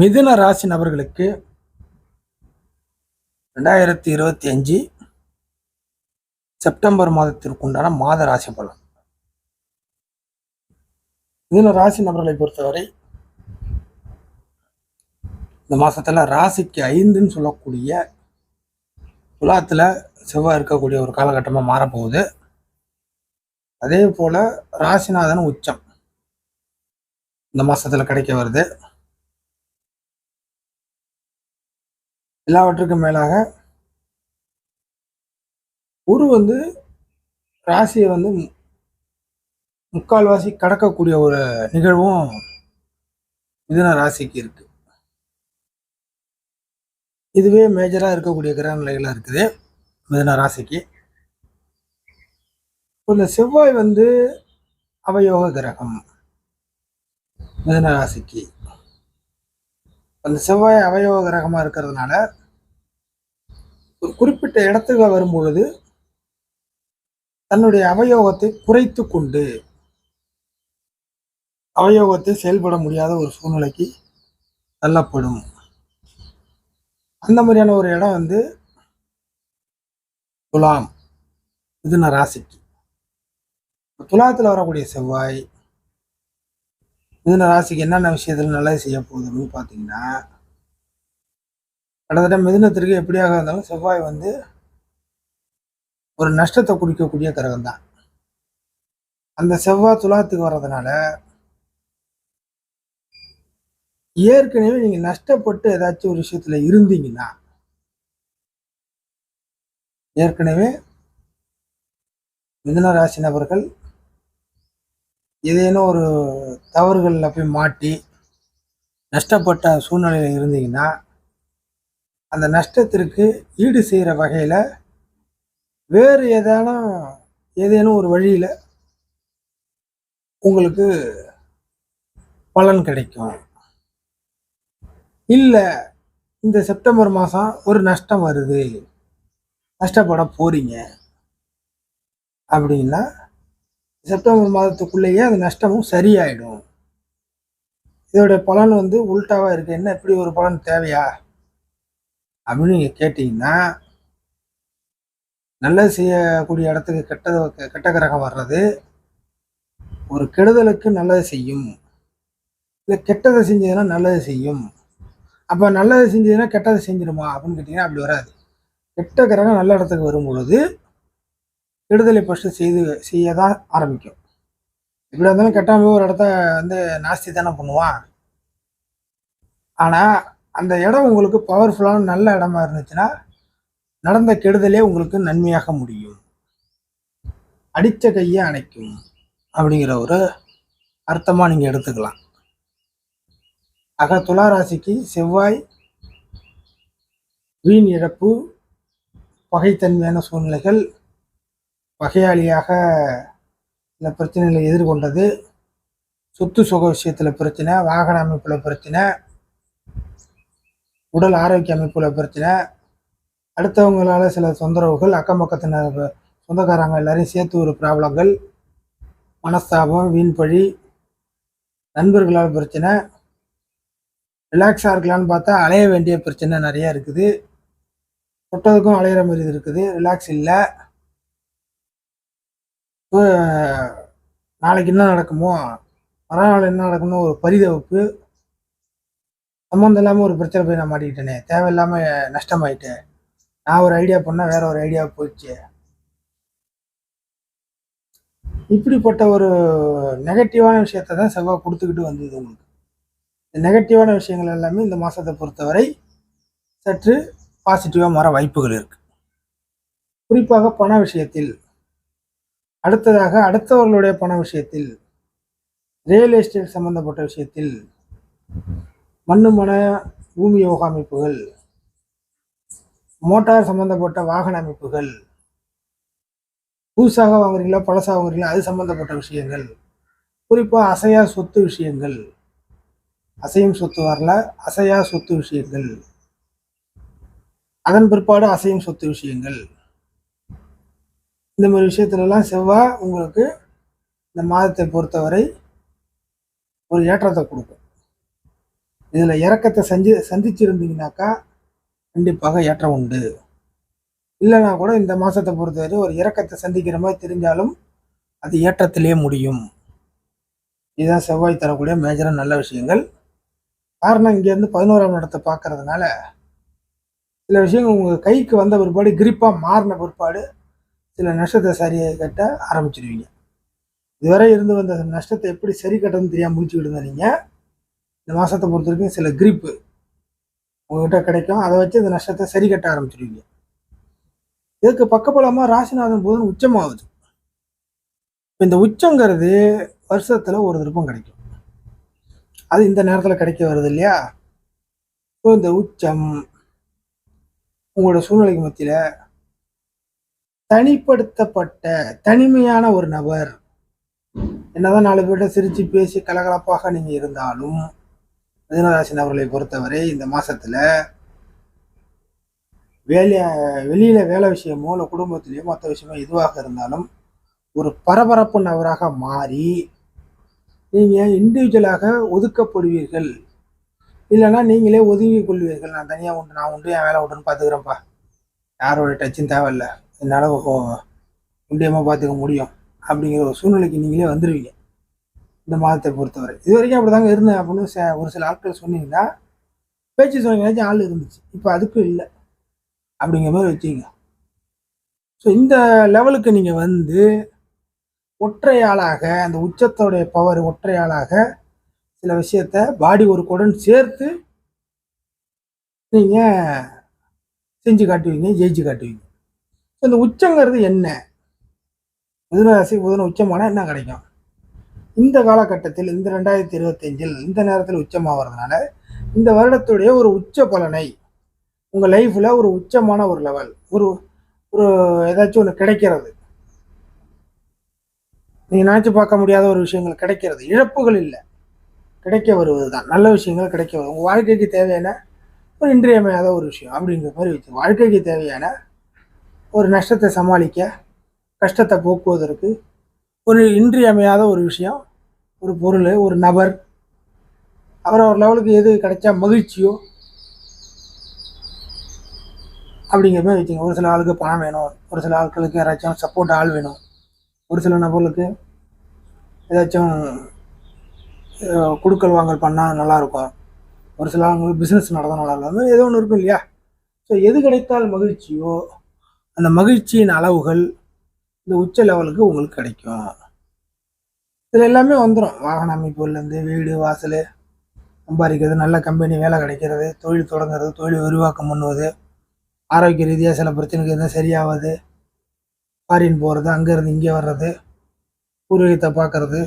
மிதுன ராசி நபர்களுக்கு ரெண்டாயிரத்தி இருபத்தி அஞ்சு செப்டம்பர் மாதத்திற்குண்டான மாத ராசி பலன். மிதுன ராசி நபர்களை பொறுத்தவரை இந்த மாசத்துல ராசிக்கு ஐந்துன்னு சொல்லக்கூடிய துலாத்துல செவ்வாய் இருக்கக்கூடிய ஒரு காலகட்டமாக மாறப்போகுது. அதே போல ராசிநாதன் உச்சம் இந்த மாசத்துல கிடைக்க வருது. எல்லாவற்றுக்கும் மேலாக குரு வந்து ராசியை வந்து மு- முக்கால்வாசி கடக்கக்கூடிய ஒரு நிகழ்வும் மிதுன ராசிக்கு இருக்கு. இதுவே மேஜராக இருக்கக்கூடிய கிரக நிலைகளாக இருக்குது மிதுன ராசிக்கு. இந்த செவ்வாய் வந்து அவயோக கிரகம் மிதுன ராசிக்கு. அந்த செவ்வாய் அவயோக கிரகமாக இருக்கிறதுனால ஒரு குறிப்பிட்ட இடத்துக்கு வரும் பொழுது தன்னுடைய அவயோகத்தை குறைத்து கொண்டு அவயோகத்தை செயல்பட முடியாத ஒரு சூழ்நிலைக்கு தள்ளப்படும். அந்த மாதிரியான ஒரு இடம் வந்து துலாம். மிதுன ராசிக்கு. துலாத்தில் வரக்கூடிய செவ்வாய் மிதுன ராசிக்கு என்னென்ன விஷயத்தில் நல்லது செய்ய போகுது அப்படின்னு பார்த்தீங்கன்னா கிட்டத்தட்ட மிதுனத்திற்கு எப்படியாக இருந்தாலும் செவ்வாய் வந்து ஒரு நஷ்டத்தை குறிக்கக்கூடிய கிரகம் தான். அந்த செவ்வாய் துலாத்துக்கு வர்றதுனால ஏற்கனவே நீங்க நஷ்டப்பட்டு ஏதாச்சும் ஒரு விஷயத்துல இருந்தீங்கன்னா ஏற்கனவே மிதுன ராசி நபர்கள் ஏதேனும் ஒரு தவறுகளில் போய் மாட்டி நஷ்டப்பட்ட சூழ்நிலையில் இருந்தீங்கன்னா அந்த நஷ்டத்திற்கு ஈடு செய்கிற வகையில் வேறு ஏதானும் ஏதேனும் ஒரு வழியில் உங்களுக்கு பலன் கிடைக்கும். இல்லை இந்த செப்டம்பர் மாதம் ஒரு நஷ்டம் வருது. நஷ்டப்பட போகிறீங்க அப்படின்னா செப்டம்பர் மாதத்துக்குள்ளேயே அந்த நஷ்டமும் சரியாயிடும். இதோட பலன் வந்து உல்ட்டாவாக இருக்குது என்ன இப்படி ஒரு பலன் தேவையா? அப்படின்னு நீங்கள் கேட்டிங்கன்னா நல்லது செய்யக்கூடிய இடத்துக்கு கெட்டது கெட்ட கிரகம் வர்றது ஒரு கெடுதலுக்கு நல்லது செய்யும். இல்லை கெட்டதை செஞ்சதுன்னா நல்லது செய்யும். அப்போ நல்லது செஞ்சதுன்னா கெட்டதை செஞ்சிருமா அப்படின்னு கேட்டிங்கன்னா அப்படி வராது. கெட்ட கிரகம் நல்ல இடத்துக்கு வரும் பொழுது கெடுதலை ஃபஸ்ட்டு செய்து செய்ய தான் ஆரம்பிக்கும். இப்படி இருந்தாலும் கெட்டாமல் ஒரு இடத்த வந்து நாஸ்தி தானே பண்ணுவான். ஆனால் அந்த இடம் உங்களுக்கு பவர்ஃபுல்லான நல்ல இடமா இருந்துச்சுன்னா நடந்த கெடுதலே உங்களுக்கு நன்மையாக முடியும். அடித்த கையை அணைக்கும் அப்படிங்கிற ஒரு அர்த்தமாக நீங்கள் எடுத்துக்கலாம். ஆக துலா ராசிக்கு செவ்வாய் வீண் இழப்பு பகைத்தன்மையான சூழ்நிலைகள் பகையாளியாக இந்த பிரச்சனைகளை எதிர்கொண்டது சொத்து சுக விஷயத்தில் பிரச்சனை வாகன அமைப்பில் பிரச்சனை உடல் ஆரோக்கிய அமைப்பில் பிரச்சனை. அடுத்தவங்களால சில தொந்தரவுகள் அக்கம் பக்கத்தினர் சொந்தக்காரங்க எல்லாரையும் சேர்த்து ஒரு ப்ராப்ளங்கள். மனஸ்தாபம் வீண்பழி நண்பர்களால் பிரச்சனை. ரிலாக்ஸாக இருக்கலான்னு பார்த்தா அலைய வேண்டிய பிரச்சனை நிறைய இருக்குது. தொட்டதுக்கும் அலையிற மாதிரி இது இருக்குது. ரிலாக்ஸ் இல்லை. இப்போ நாளைக்கு என்ன நடக்குமோ மறுநாள் என்ன நடக்குமோ ஒரு பரிதவிப்பு. சம்மந்தம் இல்லாமல் ஒரு பிரச்சனை போய் நான் மாட்டிக்கிட்டேனே. தேவையில்லாமல் நஷ்டமாயிட்டேன் நான் ஒரு ஐடியா பண்ணால் வேற ஒரு ஐடியா போயிடுச்சு இப்படிப்பட்ட ஒரு நெகட்டிவான விஷயத்தை தான் செவ்வாய் கொடுத்துக்கிட்டு வந்தது உங்களுக்கு. இந்த நெகட்டிவான விஷயங்கள் எல்லாமே இந்த மாதத்தை பொறுத்தவரை சற்று பாசிட்டிவாக மாற வாய்ப்புகள் இருக்கு. குறிப்பாக பண விஷயத்தில். அடுத்ததாக அடுத்தவர்களுடைய பண விஷயத்தில். ரியல் எஸ்டேட் சம்பந்தப்பட்ட விஷயத்தில். மண்ணு மன பூமி யோகா அமைப்புகள் மோட்டார் சம்பந்தப்பட்ட வாகன அமைப்புகள் புதுசாக வாங்குறீங்களா பழசாக வாங்குறீங்களா அது சம்பந்தப்பட்ட விஷயங்கள் குறிப்பாக அசையா சொத்து விஷயங்கள். அசையும் சொத்து வரல அசையா சொத்து விஷயங்கள். அதன் பிற்பாடு அசையும் சொத்து விஷயங்கள். இந்த மாதிரி விஷயத்துலலாம் செவ்வாய் உங்களுக்கு இந்த மாதத்தை பொறுத்தவரை ஒரு ஏற்றத்தை கொடுக்கும். இதில் இறக்கத்தை செஞ்சு சந்திச்சிருந்தீங்கனாக்கா கண்டிப்பாக ஏற்றம் உண்டு. இல்லைனா கூட இந்த மாதத்தை பொறுத்தவரை ஒரு இறக்கத்தை சந்திக்கிற மாதிரி தெரிஞ்சாலும் அது ஏற்றத்திலே முடியும். இதுதான் செவ்வாய் தரக்கூடிய மேஜராக நல்ல விஷயங்கள். காரணம் இங்கேருந்து பதினோராம் இடத்தை பார்க்கறதுனால சில விஷயங்கள் உங்கள் கைக்கு வந்த பிற்பாடு கிரிப்பாக மாறின பிற்பாடு சில நஷ்டத்தை சரியை கட்ட ஆரம்பிச்சிடுவீங்க இதுவரை இருந்து வந்த நஷ்டத்தை எப்படி சரி கட்டணும்னு தெரியாமல் முடிச்சுக்கிட்டு இருந்தீங்க. இந்த மாதத்தை பொறுத்த வரைக்கும் சில கிரிப்பு உங்ககிட்ட கிடைக்கும். அதை வச்சு இந்த நஷ்டத்தை சரி கட்ட ஆரம்பிச்சிடுவீங்க இதுக்கு பக்கபலமாக ராசிநாதன் புதன் உச்சமாகுது. இப்போ இந்த உச்சங்கிறது வருஷத்தில் ஒரு திருப்பம் கிடைக்கும். அது இந்த நேரத்தில் கிடைக்க வருது இல்லையா? ஸோ இந்த உச்சம் உங்களோட சூழ்நிலைக்கு மத்தியில் தனிப்படுத்தப்பட்ட தனிமையான ஒரு நபர். என்னதான் நாலு பேர்கிட்ட சிரித்து பேசி கலகலப்பாக நீங்கள் இருந்தாலும் மிதனராசி நபர்களை பொறுத்தவரை இந்த மாதத்தில் வேலையை வெளியில் வேலை விஷயமோ இல்லை குடும்பத்திலையோ மற்ற விஷயமோ எதுவாக இருந்தாலும் ஒரு பரபரப்பு நபராக மாறி நீங்கள் இண்டிவிஜுவலாக ஒதுக்கப்படுவீர்கள். இல்லைன்னா நீங்களே ஒதுங்கி கொள்வீர்கள். நான் தனியாக உண்டு நான் உண்டு என் வேலை உண்டுன்னு பார்த்துக்கிறேன்ப்பா யாரோட டச்சும் தேவையில்லை. என்னால் உண்டியமாக பார்த்துக்க முடியும் அப்படிங்கிற ஒரு சூழ்நிலைக்கு நீங்களே வந்துடுவீங்க இந்த மாதத்தை பொறுத்தவரை. இது வரைக்கும் அப்படி தாங்க இருந்தேன் அப்படின்னு ஒரு சில ஆட்கள் சொன்னீங்கன்னா பேச்சு சொன்னீங்கன்னாச்சும் ஆள் இருந்துச்சு. இப்போ அதுக்கும் இல்லை. அப்படிங்கிற மாதிரி வச்சுங்க ஸோ இந்த லெவலுக்கு நீங்கள் வந்து ஒற்றையாளாக அந்த உச்சத்தோடைய பவர் ஒற்றையாளாக சில விஷயத்த பாடி ஒரு குடன் சேர்த்து நீங்கள் செஞ்சு காட்டுவீங்க ஜெயிச்சு காட்டுவீங்க. ஸோ இந்த உச்சங்கிறது என்ன? மிதுன ராசி புதன உச்சமான என்ன கிடைக்கும்? இந்த காலகட்டத்தில் இந்த ரெண்டாயிரத்தி இருபத்தஞ்சில் இந்த நேரத்தில் உச்சமாகிறதுனால இந்த வருடத்துடைய ஒரு உச்ச பலனை உங்கள் லைஃப்பில் ஒரு உச்சமான ஒரு லெவல் ஒரு ஒரு ஏதாச்சும் ஒன்று கிடைக்கிறது. நீங்கள் நினச்சி பார்க்க முடியாத ஒரு விஷயங்கள் கிடைக்கிறது. இழப்புகள் இல்லை. கிடைக்க வருவது தான் நல்ல விஷயங்கள் கிடைக்க வருது உங்கள் வாழ்க்கைக்கு தேவையான ஒரு இன்றியமையாத ஒரு விஷயம் அப்படிங்கிற மாதிரி வச்சு வாழ்க்கைக்கு தேவையான ஒரு நஷ்டத்தை சமாளிக்க கஷ்டத்தை போக்குவதற்கு ஒரு இன்றியமையாத ஒரு விஷயம் ஒரு பொருள் ஒரு நபர் அவர் ஒரு லெவலுக்கு எது கிடைச்சா மகிழ்ச்சியோ அப்படிங்கிற மாதிரி வச்சுங்க ஒரு சில ஆளுக்கு பணம் வேணும் ஒரு சில ஆட்களுக்கு யாராச்சும் சப்போர்ட் ஆள் வேணும் ஒரு சில நபர்களுக்கு ஏதாச்சும் கொடுக்கல் வாங்கல் பண்ணால் நல்லாயிருக்கும் ஒரு சில ஆளுங்களுக்கு பிஸ்னஸ் நடந்தால் நல்லா இருக்கும். அது மாதிரி ஏதோ ஒன்று இருக்கும் இல்லையா? ஸோ எது கிடைத்தால் மகிழ்ச்சியோ அந்த மகிழ்ச்சியின் அளவுகள் இந்த உச்ச லெவலுக்கு உங்களுக்கு கிடைக்கும். இதில் எல்லாமே வந்துடும் வாகன அமைப்புலேருந்து வீடு வாசல் சம்பாதிக்கிறது நல்ல கம்பெனி வேலை கிடைக்கிறது தொழில் தொடங்குறது தொழில் விரிவாக்கம் பண்ணுவது ஆரோக்கிய ரீதியாக சில பிரச்சனைகள் இருந்தால் சரியாவது ஃபாரின் போகிறது அங்கேருந்து இங்கே வர்றது பூர்வீகத்தை பார்க்குறது.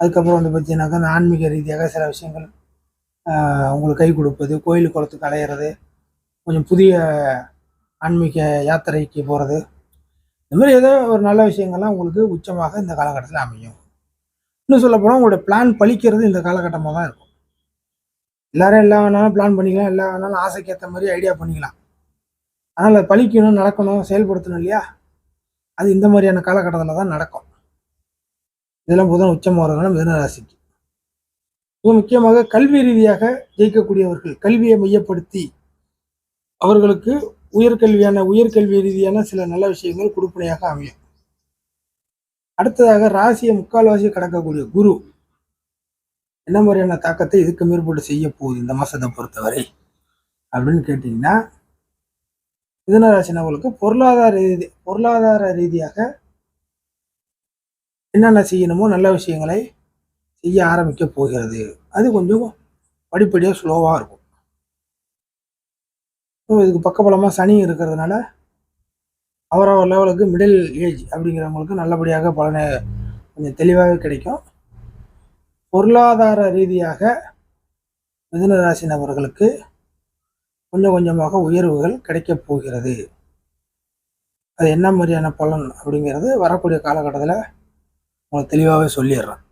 அதுக்கப்புறம் வந்து பார்த்தீங்கன்னாக்கா இந்த ஆன்மீக ரீதியாக சில விஷயங்கள் உங்களுக்கு கை கொடுப்பது கோயில் குளத்துக்கு அலையிறது கொஞ்சம் புதிய ஆன்மீக யாத்திரைக்கு போகிறது இந்த மாதிரி ஏதோ ஒரு நல்ல விஷயங்கள்லாம் உங்களுக்கு உச்சமாக இந்த காலகட்டத்தில் அமையும். இன்னும் சொல்லப்போனால் உங்களோட பிளான் பழிக்கிறது இந்த காலகட்டமாக தான் இருக்கும். எல்லாரும் எல்லா வேணாலும் பிளான் பண்ணிக்கலாம் எல்லா வேணாலும் ஆசைக்கு ஏற்ற மாதிரி ஐடியா பண்ணிக்கலாம். ஆனால் அது பழிக்கணும் நடக்கணும் செயல்படுத்தணும் இல்லையா? அது இந்த மாதிரியான காலகட்டத்தில் தான் நடக்கும். இதெல்லாம் புதன் உச்சம் வருவதுனால மிதன ராசிக்கு. மிக முக்கியமாக கல்வி ரீதியாக ஜெயிக்கக்கூடியவர்கள் கல்வியை மையப்படுத்தி அவர்களுக்கு உயர்கல்வியான உயர்கல்வி ரீதியான சில நல்ல விஷயங்கள் கொடுப்பனையாக அமையும். அடுத்ததாக ராசியை முக்கால்வாசியை கடக்கக்கூடிய குரு என்ன மாதிரியான தாக்கத்தை இதுக்கு மேற்பட்டு செய்ய போகுது இந்த மாசத்தை பொறுத்தவரை அப்படின்னு கேட்டிங்கன்னா மிதுன நபர்களுக்கு பொருளாதார ரீதி பொருளாதார ரீதியாக என்னென்ன செய்யணுமோ நல்ல விஷயங்களை செய்ய ஆரம்பிக்க போகிறது. அது கொஞ்சம் படிப்படியாக ஸ்லோவாக இருக்கும். ஸோ இதுக்கு பக்கபலமாக சனி இருக்கிறதுனால அவரவர் லெவலுக்கு மிடில் ஏஜ் அப்படிங்கிறவங்களுக்கு நல்லபடியாக பலனை கொஞ்சம் தெளிவாகவே கிடைக்கும். பொருளாதார ரீதியாக மிதுனராசி நபர்களுக்கு கொஞ்சம் கொஞ்சமாக உயர்வுகள் கிடைக்கப் போகிறது. அது என்ன மாதிரியான பலன் அப்படிங்கிறது வரக்கூடிய காலகட்டத்தில் உங்களுக்கு தெளிவாகவே சொல்லிடுறேன்.